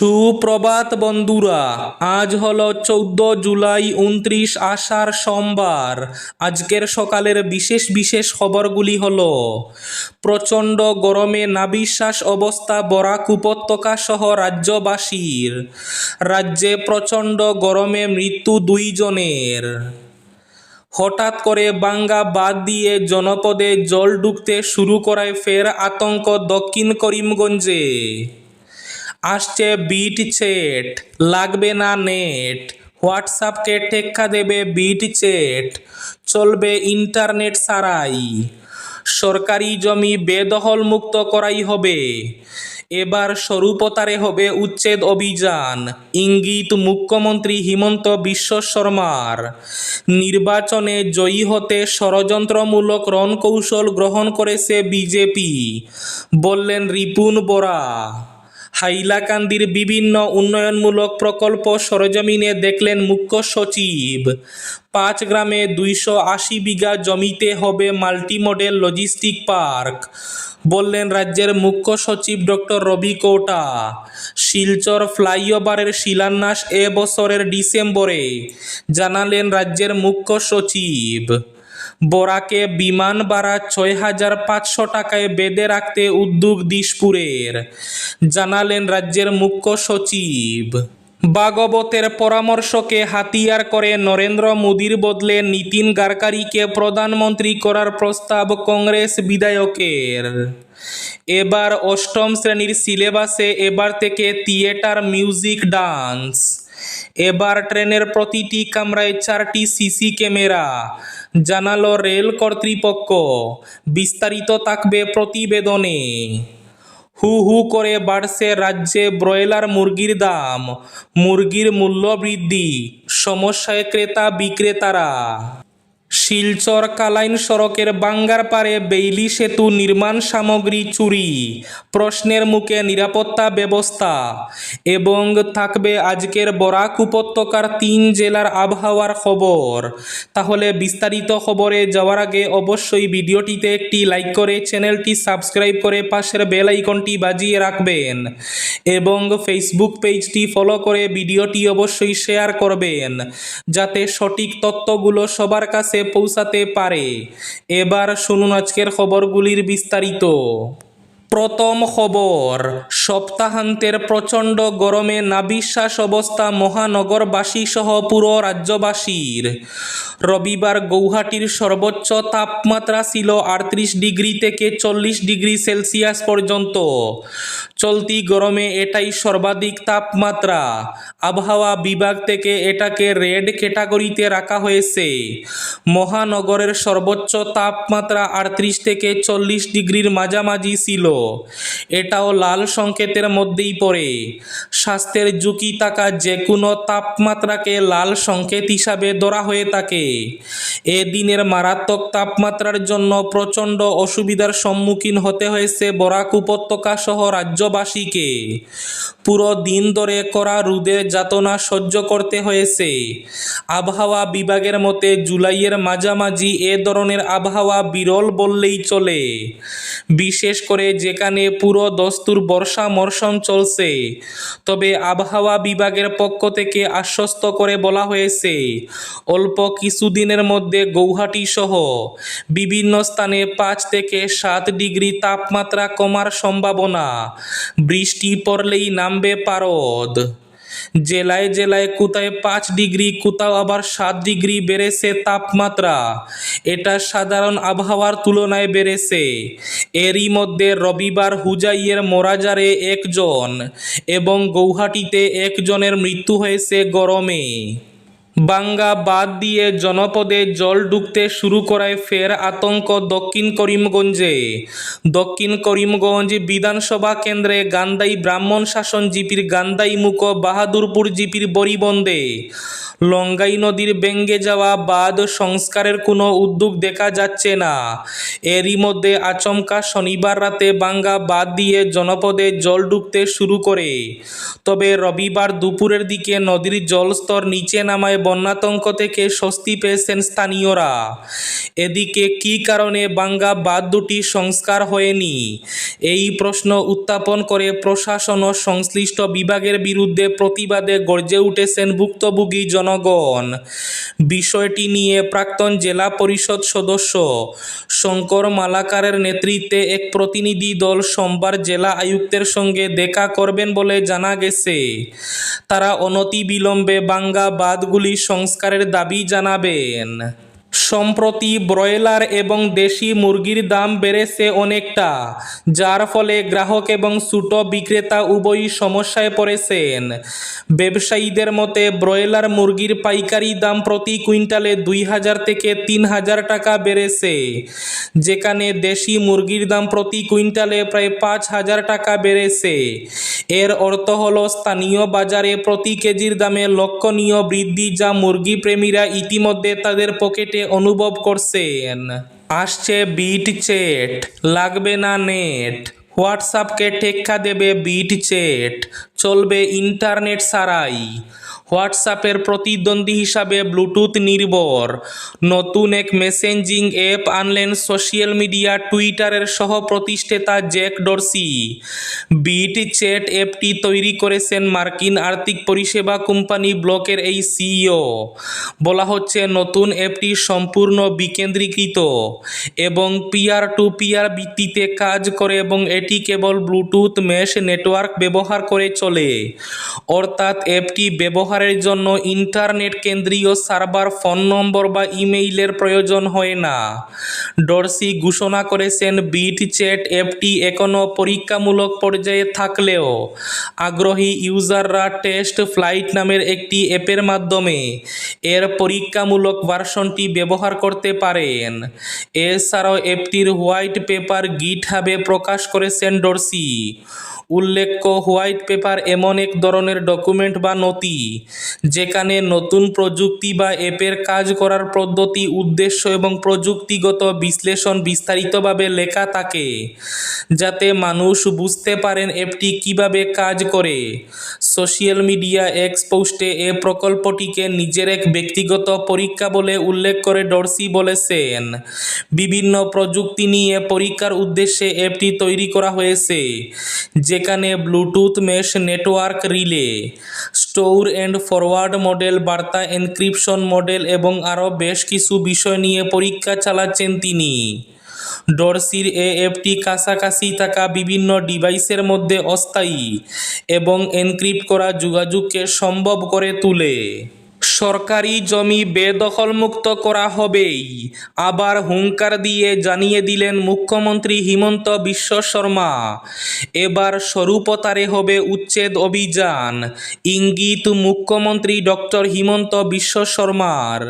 সুপ্রভাত বন্ধুরা, আজ হলো চৌদ্দ জুলাই উনত্রিশ আষাঢ় সোমবার। আজকের সকালের বিশেষ বিশেষ খবরগুলি হল, প্রচণ্ড গরমে নাবিশ্বাস অবস্থা বরাক উপত্যকা সহ রাজ্যবাসীর। রাজ্যে প্রচণ্ড গরমে মৃত্যু দুইজনের। হঠাৎ করে বাঙ্গা বাদ দিয়ে জনপদে জল ঢুকতে শুরু করায় ফের আতঙ্ক দক্ষিণ করিমগঞ্জে। আসছে বিট চেট, লাগবে না নেট। হোয়াটসঅ্যাপকে টেক্কা দেবে বিট চেট, চলবে ইন্টারনেট সারাই। সরকারি জমি বেদখল মুক্ত করাই হবে। এবার স্বরূপতারে হবে উচ্ছেদ অভিযান। ইঙ্গিত মুখ্যমন্ত্রী হিমন্ত বিশ্ব শর্মার। নির্বাচনে জয়ী হতে ষড়যন্ত্রমূলক রণকৌশল গ্রহণ করেছে বিজেপি, বললেন রিপুন বোরা। হাইলাকান্দির বিভিন্ন উন্নয়নমূলক প্রকল্প সরজমিনে দেখলেন মুখ্য সচিব। পাঁচ গ্রামে দুইশো আশি বিঘা জমিতে হবে মাল্টি মডেল লজিস্টিক পার্ক, বললেন রাজ্যের মুখ্য সচিব ডক্টর রবি কৌটা। শিলচর ফ্লাইওভারের শিলান্যাস এ বছরের ডিসেম্বরে, জানালেন রাজ্যের মুখ্য সচিব। বরাকে বিমান ভাড়া ছয় হাজার পাঁচশো টাকায় বেঁধে রাখতে উদ্যোগ দিশপুরের। জানালেন রাজ্যের মুখ্য সচিব। ভাগবতের পরামর্শকে হাতিয়ার করে নরেন্দ্র মোদীর বদলে নীতিন গাডকারিকে প্রধানমন্ত্রী করার প্রস্তাব কংগ্রেস বিধায়কের। এবার অষ্টম শ্রেণির সিলেবাসে এবার থেকে থিয়েটার মিউজিক ডান্স। এবার ট্রেনের প্রতিটি কামরায় চারটি সিসি ক্যামেরা। জানালো রেল কর্তৃপক্ষ। বিস্তারিত থাকবে প্রতিবেদনে। হু হু করে বাড়ছে রাজ্যে ব্রয়লার মুরগির দাম। মুরগির মূল্য বৃদ্ধি। সমস্যায় ক্রেতা বিক্রেতারা। শিলচর কালাইন সড়কের বাঙ্গার পারে বেইলি সেতু নির্মাণ সামগ্রী চুরি। প্রশ্নের মুখে নিরাপত্তা ব্যবস্থা। এবং থাকবে আজকের বরাক উপত্যকার তিন জেলার আবহাওয়ার খবর। তাহলে বিস্তারিত খবরে যাওয়ার আগে অবশ্যই ভিডিওটিতে একটি লাইক করে চ্যানেলটি সাবস্ক্রাইব করে পাশের বেল আইকনটি বাজিয়ে রাখবেন। এবং ফেসবুক পেজটি ফলো করে ভিডিওটি অবশ্যই শেয়ার করবেন। যাতে সঠিক তথ্যগুলো সবার কাছে পৌঁছাতে পারে। এবার শুনুন আজকের খবরগুলির বিস্তারিত। প্রথম খবর সপ্তাহান্তের প্রচণ্ড গরমে নাবিশ্বাস অবস্থা মহানগরবাসী সহ পুরো রাজ্যবাসীর। রবিবার গৌহাটির সর্বোচ্চ তাপমাত্রা ছিল আটত্রিশ ডিগ্রি থেকে চল্লিশ ডিগ্রি সেলসিয়াস পর্যন্ত। চলতি গরমে এটাই সর্বাধিক তাপমাত্রা। আবহাওয়া বিভাগ থেকে এটাকে রেড ক্যাটাগরিতে রাখা হয়েছে। মহানগরের সর্বোচ্চ তাপমাত্রা আটত্রিশ থেকে চল্লিশ ডিগ্রির মাঝামাঝি ছিল। এটাও লাল সংকেতের মধ্যেই পড়ে। স্বাস্থ্যের ঝুঁকি থাকা যে কোনো তাপমাত্রাকে লাল সংকেত হিসাবে ধরা হয়ে থাকে। এ দিনের মারাত্মক তাপমাত্রার জন্য প্রচণ্ড অসুবিধার সম্মুখীন হতে হয়েছে বরাক উপত্যকা সহ রাজ্যবাসীকে। পুরো দিন ধরে করা রোদের যাতনা সহ্য করতে হয়েছে। আবহাওয়া বিভাগের মতে জুলাইয়ের মাঝামাঝি এ ধরনের আবহাওয়া বিরল বললেই চলে। বিশেষ করে যেখানে পুরো দস্তুর বর্ষা মরশুম চলছে। তবে আবহাওয়া বিভাগের পক্ষ থেকে আশ্বস্ত করে বলা হয়েছে, অল্প কিছুদিনের মধ্যে গৌহাটি সহ বিভিন্ন স্থানে পাঁচ থেকে সাত ডিগ্রি তাপমাত্রা কমার সম্ভাবনা। বৃষ্টি পড়লেই নামবে পারদ। জেলায় জেলায় কোথায় পাঁচ ডিগ্রি কোথাও আবার সাত ডিগ্রি বেড়েছে তাপমাত্রা। এটা সাধারণ আবহাওয়ার তুলনায় বেড়েছে। এরই মধ্যে রবিবার হুজাইয়ের মোরাজারে একজন এবং গৌহাটিতে একজনের মৃত্যু হয়েছে গরমে। বাঙ্গা বাদ দিয়ে জনপদে জল ঢুকতে শুরু করায় ফের আতঙ্ক দক্ষিণ করিমগঞ্জে। দক্ষিণ করিমগঞ্জ বিধানসভা কেন্দ্রে গান্দাই ব্রাহ্মণ শাসন জিপির গান্দাই মুখ বাহাদুরপুর জিপির বরিবন্দে লঙ্গাই নদীর ব্যঙ্গে যাওয়া বাঁধ সংস্কারের কোনো উদ্যোগ দেখা যাচ্ছে না। এরই মধ্যে আচমকা শনিবার রাতে বাঙ্গা বাঁধ দিয়ে জনপদে জল ঢুকতে শুরু করে। তবে রবিবার দুপুরের দিকে নদীর জলস্তর নিচে নামায় বন্যাতঙ্ক থেকে স্বস্তি পেয়েছেন স্থানীয়রা। এদিকে কী কারণে বাঙ্গা বাঁধ দুটি সংস্কার হয়নি? এই প্রশ্ন উত্থাপন করে প্রশাসন ও সংশ্লিষ্ট বিভাগের বিরুদ্ধে প্রতিবাদে গর্জে উঠেছেন ভুক্তভোগী জনগণ। বিষয়টি নিয়ে প্রাক্তন জেলা পরিষদ সদস্য শঙ্কর মালাকারের নেতৃত্বে এক প্রতিনিধি দল সোমবার জেলা আয়ুক্তের সঙ্গে দেখা করবেন বলে জানা গেছে। তারা অনতিবিলম্বে বাঙ্গা বাঁধগুলি সংস্কারের দাবি জানাবেন। সম্প্রতি ব্রয়লার এবং দেশি মুরগির দাম বেড়েছে অনেকটা, যার ফলে গ্রাহক এবং ছোট বিক্রেতা উভয়ই সমস্যায় পড়েছেন। ব্যবসায়ীদের মতে, ব্রয়লার মুরগির পাইকারি দাম প্রতি কুইন্টালে দুই হাজার থেকে তিন হাজার টাকা বেড়েছে, যেখানে দেশি মুরগির দাম প্রতি কুইন্টালে প্রায় পাঁচ হাজার টাকা বেড়েছে। এর অর্থ হল, স্থানীয় বাজারে প্রতি কেজির দামে লক্ষণীয় বৃদ্ধি যা মুরগি প্রেমীরা ইতিমধ্যে তাদের পকেটে অনুভব করছেন? আসছে বিট চেট লাগবে না নেট হোয়াটসঅ্যাপকে টেক্কা দেবে বিট চেট চলবে ইন্টারনেট ছাড়াই হোয়াটসঅ্যাপের প্রতিদ্বন্দ্বী হিসাবে ব্লুটুথ নির্ভর। নতুন এক মেসেঞ্জিং অ্যাপ আনলেন সোশ্যাল মিডিয়া টুইটারের সহ প্রতিষ্ঠাতা জ্যাক ডরসি। বিট চ্যাট অ্যাপটি তৈরি করেছেন মার্কিন আর্থিক পরিষেবা কোম্পানি ব্লকের এই সিইও। বলা হচ্ছে, নতুন অ্যাপটি সম্পূর্ণ বিকেন্দ্রীকৃত এবং পিয়ার টু পিয়ার ভিত্তিতে কাজ করে এবং এটি কেবল ব্লুটুথ মেশ নেটওয়ার্ক ব্যবহার করে চলে। অর্থাৎ অ্যাপটি ব্যবহারের জন্য ইন্টারনেট কেন্দ্রীয় সার্ভার ফোন নম্বর বা ইমেইলের প্রয়োজন হয় না। ডরসি ঘোষণা করেছেন, বিট চ্যাট অ্যাপটি এখনও পরীক্ষামূলক পর্যায়ে থাকলেও আগ্রহী ইউজাররা টেস্ট ফ্লাইট নামের একটি অ্যাপের মাধ্যমে এর পরীক্ষামূলক ভার্সনটি ব্যবহার করতে পারেন। এছাড়াও অ্যাপটির হোয়াইট পেপার গিট হাবে প্রকাশ করেছেন ডরসি। উল্লেখ্য, হোয়াইট পেপার এমন এক ধরনের ডকুমেন্ট বা নথি, যেখানে নতুন প্রযুক্তি বা অ্যাপের কাজ করার পদ্ধতি, উদ্দেশ্য এবং প্রযুক্তিগত বিশ্লেষণ বিস্তারিতভাবে লেখা থাকে, যাতে মানুষ বুঝতে পারেন অ্যাপটি কীভাবে কাজ করে। সোশ্যাল মিডিয়া এক্স পোস্টে এ প্রকল্পটিকে নিজের এক ব্যক্তিগত পরীক্ষা বলে উল্লেখ করে ডরসি বলেছেন। বিভিন্ন প্রযুক্তি নিয়ে পরীক্ষার উদ্দেশ্যে অ্যাপটি তৈরি করা হয়েছে যেখানে bluetooth mesh network relay, store and forward model, বার্তা এনক্রিপশন মডেল এবং আরও বেশ কিছু বিষয় নিয়ে পরীক্ষা চালাচ্ছেন তিনি। ডরসির এ অ্যাপটি কাছাকাছি থাকা বিভিন্ন ডিভাইসের মধ্যে অস্থায়ী এবং এনক্রিপ্ট করা যোগাযোগকে সম্ভব করে তোলে। সরকারি জমি বেদখলমুক্ত করা হবেই। আবার হুঙ্কার দিয়ে জানিয়ে দিলেন মুখ্যমন্ত্রী হিমন্ত বিশ্ব শর্মা। এবার স্বরূপতারে হবে উচ্ছেদ অভিযান। ইঙ্গিত মুখ্যমন্ত্রী ডক্টর হিমন্ত বিশ্ব শর্মার।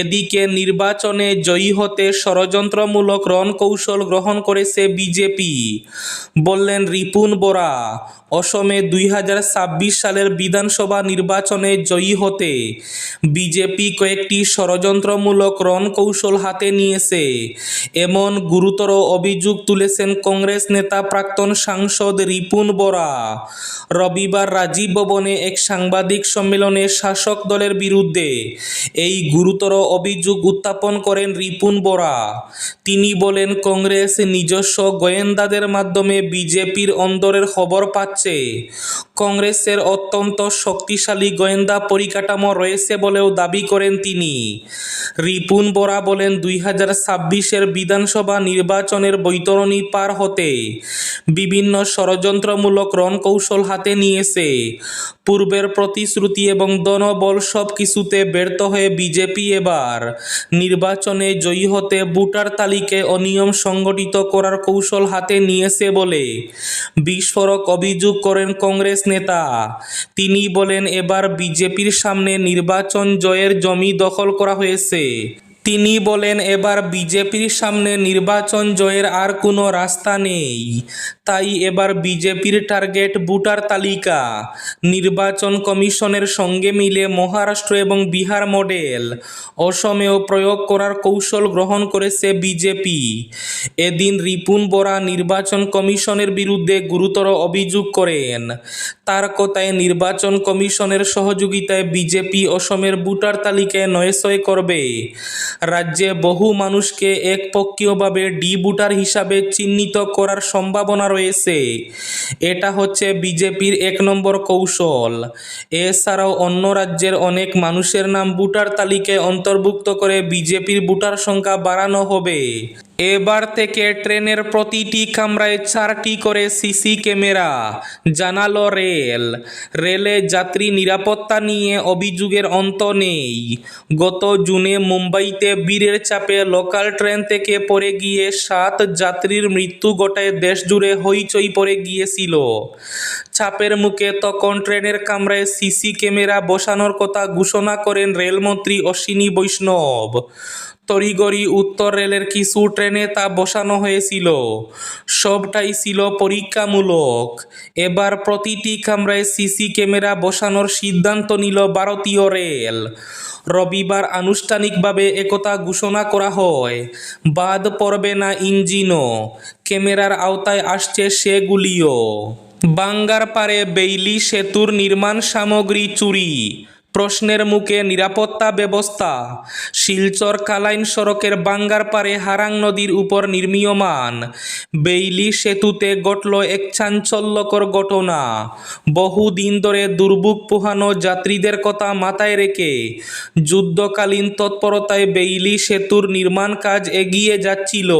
এদিকে নির্বাচনে জয়ী হতে ষড়যন্ত্রমূলক রণকৌশল গ্রহণ করেছে বিজেপি। বললেন রিপুন বোরা, অসমে দুই হাজার ছাব্বিশ সালের বিধানসভা নির্বাচনে জয়ী হতে বিজেপি কয়েকটি ষড়যন্ত্রমূলক রণকৌশল হাতে নিয়েছে। এমন গুরুতর অভিযোগ তুলেছেন কংগ্রেস নেতা প্রাক্তন সাংসদ রিপুন বরা। রবিবার রাজীব ভবনে এক সাংবাদিক সম্মেলনে শাসক দলের বিরুদ্ধে এই গুরুতর অভিযোগ উত্থাপন করেন রিপুন বরা। তিনি বলেন, কংগ্রেস নিজস্ব গোয়েন্দাদের মাধ্যমে বিজেপির অন্দরের খবর পাচ্ছে। কংগ্রেসের অত্যন্ত শক্তিশালী গোয়েন্দা পরিকাঠামো রয়েছে। বলেও দাবি করেন তিনি। রিপুন বোরা বলেন, দুই হাজার ছাব্বিশের বিধানসভা নির্বাচনের বৈতরণী পার হতে বিভিন্ন ষড়যন্ত্রমূলক রণকৌশল হাতে নিয়েছে। পূর্বের প্রতিশ্রুতি এবং দনবল সব কিছুতে ব্যর্থ হয়ে বিজেপি এবার নির্বাচনে জয়ী হতে ভোটার তালিকায় অনিয়ম সংগঠিত করার কৌশল হাতে নিয়েছে বলে বিস্ফোরক অভিযোগ করেন কংগ্রেস নেতা। তিনি বলেন, এবার বিজেপির সামনে নির্বাচন জয়ের জমি দখল করা হয়েছে। তিনি বলেন, এবার বিজেপির সামনে নির্বাচন জয়ের আর কোনো রাস্তা নেই। তাই এবার বিজেপির টার্গেট ভোটার তালিকা। নির্বাচন কমিশনের সঙ্গে মিলে মহারাষ্ট্র এবং বিহার মডেল। অসমেও প্রয়োগ করার কৌশল গ্রহণ করেছে বিজেপি। এদিন রিপুন বোরা নির্বাচন কমিশনের বিরুদ্ধে গুরুতর অভিযোগ করেন। তার কথায়, নির্বাচন কমিশনের সহযোগিতায় বিজেপি অসমের ভোটার তালিকায় নয়সয় করবে। রাজ্যে বহু মানুষকে একপক্ষীয়ভাবে ডি বুটার হিসাবে চিহ্নিত করার সম্ভাবনা রয়েছে। এটা হচ্ছে বিজেপির এক নম্বর কৌশল। এছাড়াও অন্য রাজ্যের অনেক মানুষের নাম বুটার তালিকায় অন্তর্ভুক্ত করে বিজেপির ভোটার সংখ্যা বাড়ানো হবে। এবার থেকে ট্রেনের প্রতিটি কামরায় চারটি করে সিসি ক্যামেরা, জানালো রেল। রেলে যাত্রী নিরাপত্তা নিয়ে অভিযোগের অন্ত নেই। গত জুনে মুম্বাইতে বীরের চাপে লোকাল ট্রেন থেকে পড়ে গিয়ে সাত যাত্রীর মৃত্যু ঘটায় দেশজুড়ে হইচই পড়ে গিয়েছিল। চাপের মুখে তখন ট্রেনের কামরায় সিসি ক্যামেরা বসানোর কথা ঘোষণা করেন রেলমন্ত্রী অশ্বিনী বৈষ্ণব। তড়িগড়ি উত্তর রেলের কিছু ট্রেনে তা বসানো হয়েছিল। সবটাই ছিল পরীক্ষামূলক। এবার প্রতিটি কামরায় সিসি ক্যামেরা বসানোর সিদ্ধান্ত নিল ভারতীয় রেল। রবিবার আনুষ্ঠানিকভাবে একতা ঘোষণা করা হয়। বাদ পড়বে না ইঞ্জিনও। ক্যামেরার আওতায় আসছে সেগুলিও। বাঙ্গার পারে বেইলি সেতুর নির্মাণ সামগ্রী চুরি। প্রশ্নের মুখে নিরাপত্তা ব্যবস্থা। শিলচর কালাইন সড়কের বাঙ্গার পারে হারাং নদীর উপর নির্মীয়মান। বেইলি সেতুতে ঘটল এক চাঞ্চল্যকর ঘটনা। বহুদিন ধরে দুর্ভোগ পোহানো যাত্রীদের কথা মাথায় রেখে যুদ্ধকালীন তৎপরতায় বেইলি সেতুর নির্মাণ কাজ এগিয়ে যাচ্ছিল।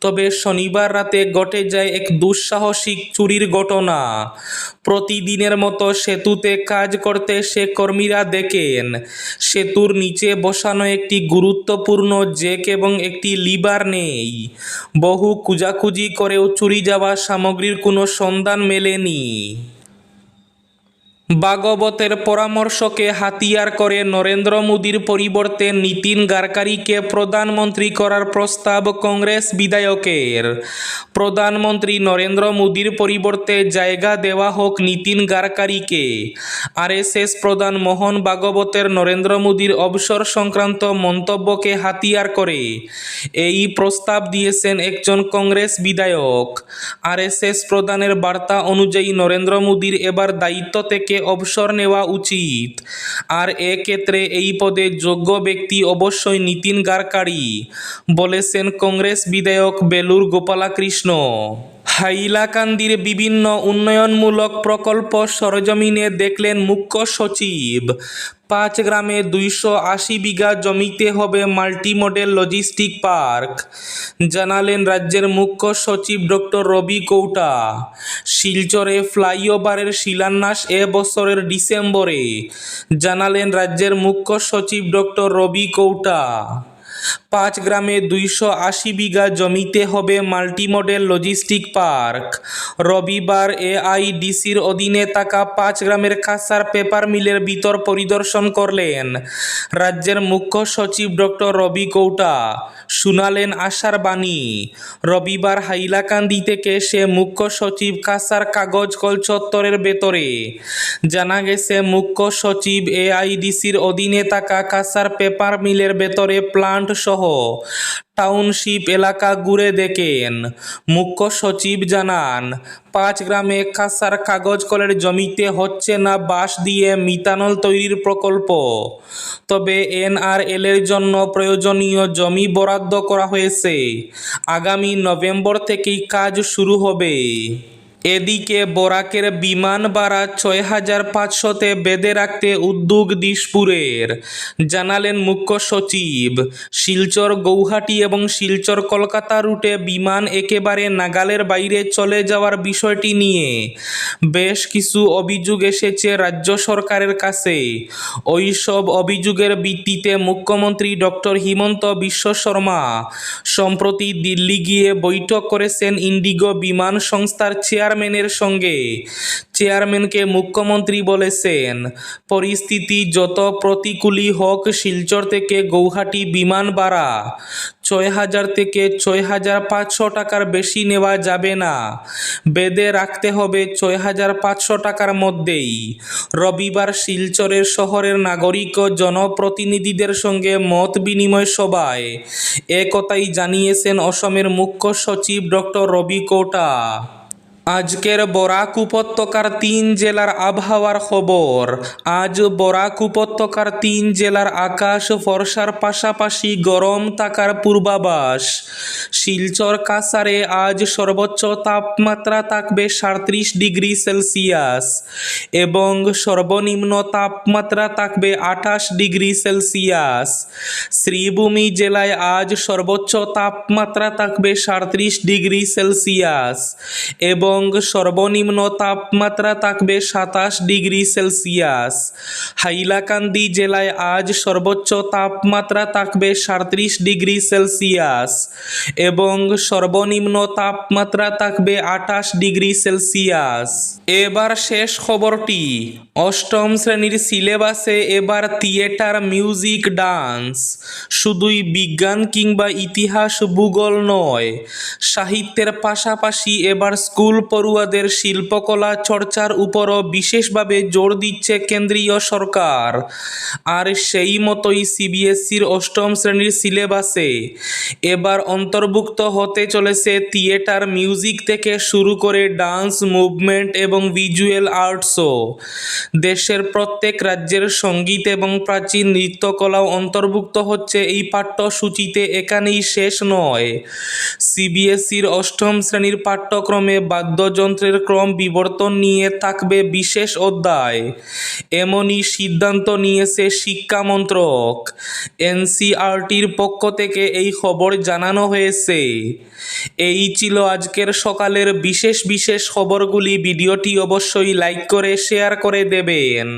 তবে শনিবার রাতে ঘটে যায় এক দুঃসাহসিক চুরির ঘটনা। প্রতিদিনের মতো সেতুতে কাজ করতে সে কর্মীরা দেখেন সেতুর নিচে বসানো একটি গুরুত্বপূর্ণ জেক এবং একটি লিবার নেই। বহু খুঁজাখুঁজি করেও চুরি যাওয়া সামগ্রীর কোনো সন্ধান মেলেনি। ভাগবতের পরামর্শকে হাতিয়ার করে নরেন্দ্র মোদীর পরিবর্তে নীতিন গাডকারিকে প্রধানমন্ত্রী করার প্রস্তাব কংগ্রেস বিধায়কের। প্রধানমন্ত্রী নরেন্দ্র মোদীর পরিবর্তে জায়গা দেওয়া হোক নীতিন গাডকারিকে। আরএসএস প্রধান মোহন ভাগবতের নরেন্দ্র মোদীর অবসর সংক্রান্ত মন্তব্যকে হাতিয়ার করে। এই প্রস্তাব দিয়েছেন একজন কংগ্রেস বিধায়ক। আরএসএস প্রধানের বার্তা অনুযায়ী নরেন্দ্র মোদীর এবার দায়িত্ব থেকে অবসর নেওয়া উচিত। আর এক্ষেত্রে এই পদে যোগ্য ব্যক্তি অবশ্যই নীতিন গারকারি বলেছেন কংগ্রেস বিধায়ক বেলুর গোপালাকৃষ্ণ। হাইলাকান্দির বিভিন্ন উন্নয়নমূলক প্রকল্প সরজমিনে দেখলেন মুখ্য সচিব। পাঁচ গ্রামে দুইশো আশি বিঘা জমিতে হবে মাল্টি মডেল লজিস্টিক পার্ক। জানালেন রাজ্যের মুখ্য সচিব ডক্টর রবি কৌটা। শিলচরে ফ্লাইওভারের শিলান্যাস এ বছরের ডিসেম্বরে। জানালেন রাজ্যের মুখ্য সচিব ডক্টর রবি কৌটা। পাঁচ গ্রামে দুইশো আশি বিঘা জমিতে হবে মাল্টি মডেল লজিস্টিক পার্ক। রবিবার এআইডিসির অধীনে থাকা পাঁচ গ্রামের কাঁসার পেপার মিলের ভিতর পরিদর্শন করলেন রাজ্যের মুখ্য সচিব ডক্টর রবি কৌটা। শুনালেন আশার বাণী। রবিবার হাইলাকান্দি থেকে সে মুখ্য সচিব কাঁসার কাগজ কল চত্বরের ভেতরে। জানা গেছে, মুখ্য সচিব এআইডিসির অধীনে থাকা কাঁসার পেপার মিলের ভেতরে প্লান্ট সহ টাউনশিপ এলাকা ঘুরে দেখেন। মুখ্য সচিব জানান, পাঁচ গ্রামে খাসার কাগজ কলের জমিতে হচ্ছে না বাঁশ দিয়ে মিথানল তৈরির প্রকল্প। তবে এনআরএল এর জন্য প্রয়োজনীয় জমি বরাদ্দ করা হয়েছে। আগামী নভেম্বর থেকেই কাজ শুরু হবে। এদিকে বরাকের বিমান ভাড়া ছয় হাজার পাঁচশোতে বেঁধে রাখতে উদ্যোগ দিশপুরের জানালেন মুখ্য সচিব। শিলচর, গৌহাটি এবং শিলচর, কলকাতা রুটে বিমান একেবারে নাগালের বাইরে চলে যাওয়ার বিষয়টি নিয়ে বেশ কিছু অভিযোগ এসেছে রাজ্য সরকারের কাছে। ওই সব অভিযোগের ভিত্তিতে মুখ্যমন্ত্রী ডক্টর হিমন্ত বিশ্ব শর্মা সম্প্রতি দিল্লি গিয়ে বৈঠক করেছেন ইন্ডিগো বিমান সংস্থার চেয়ার চেয়ারম্যানের সঙ্গে। চেয়ারম্যানকে মুখ্যমন্ত্রী বলেছেন, পরিস্থিতি যত প্রতিকূলই হোক, শিলচর থেকে গৌহাটি বিমান ভাড়া ছয় হাজার থেকে ছয় হাজার পাঁচশো টাকার বেশি নেওয়া যাবে না। বেদে রাখতে হবে ছয় হাজার পাঁচশো টাকার মধ্যেই। রবিবার শিলচরের শহরের নাগরিক ও জনপ্রতিনিধিদের সঙ্গে মত বিনিময় সভায় একথাই জানিয়েছেন অসমের মুখ্য সচিব ডক্টর রবি কৌটা। আজকের বরাক উপত্যকার তিন জেলার আবহাওয়ার খবর। আজ বরাক উপত্যকার তিন জেলার আকাশ ফর্সার পাশাপাশি গরম থাকার পূর্বাভাস। শিলচর কাসারে আজ সর্বোচ্চ তাপমাত্রা থাকবে সাঁত্রিশ ডিগ্রি সেলসিয়াস এবং সর্বনিম্ন তাপমাত্রা থাকবে আঠাশ ডিগ্রি সেলসিয়াস। শ্রীভূমি জেলায় আজ সর্বোচ্চ তাপমাত্রা থাকবে সাঁত্রিশ ডিগ্রি সেলসিয়াস এবং সর্বনিম্ন তাপমাত্রা থাকবে সাতাশ ডিগ্রি সেলসিয়াস। হাইলাকান্দি জেলায় আজ সর্বোচ্চ তাপমাত্রা থাকবে সাঁত্রিশ ডিগ্রি সেলসিয়াস এবং সর্বনিম্ন তাপমাত্রা থাকবে আঠাশ ডিগ্রি সেলসিয়াস। এবার শেষ খবরটি। অষ্টম শ্রেণির সিলেবাসে এবার থিয়েটার মিউজিক ডান্স। শুধুই বিজ্ঞান কিংবা ইতিহাস ভূগোল নয়, সাহিত্যের পাশাপাশি এবার স্কুল পড়ুয়াদের শিল্পকলা চর্চার উপরও বিশেষভাবে জোর দিচ্ছে কেন্দ্রীয় সরকার। আর সেই মতোই সিবিএসসির অষ্টম শ্রেণির সিলেবাসে এবার অন্তর্ভুক্ত হতে চলেছে থিয়েটার, মিউজিক থেকে শুরু করে ডান্স, মুভমেন্ট এবং ভিজুয়াল আর্টসও। দেশের প্রত্যেক রাজ্যের সংগীত এবং প্রাচীন নৃত্যকলাও অন্তর্ভুক্ত হচ্ছে এই পাঠ্যসূচিতে, এখানেই শেষ নয়। সিবিএসসির অষ্টম শ্রেণির পাঠ্যক্রমে বাদ্যযন্ত্রের ক্রম বিবর্তন নিয়ে থাকবে বিশেষ অধ্যায়। এমনই সিদ্ধান্ত নিয়েছে শিক্ষা মন্ত্রক। এনসিআরটির পক্ষ থেকে এই খবর জানানো হয়েছে। এই ছিল আজকের সকালের বিশেষ বিশেষ খবরগুলি। ভিডিওটি অবশ্যই লাইক করে, শেয়ার করে দেবেন।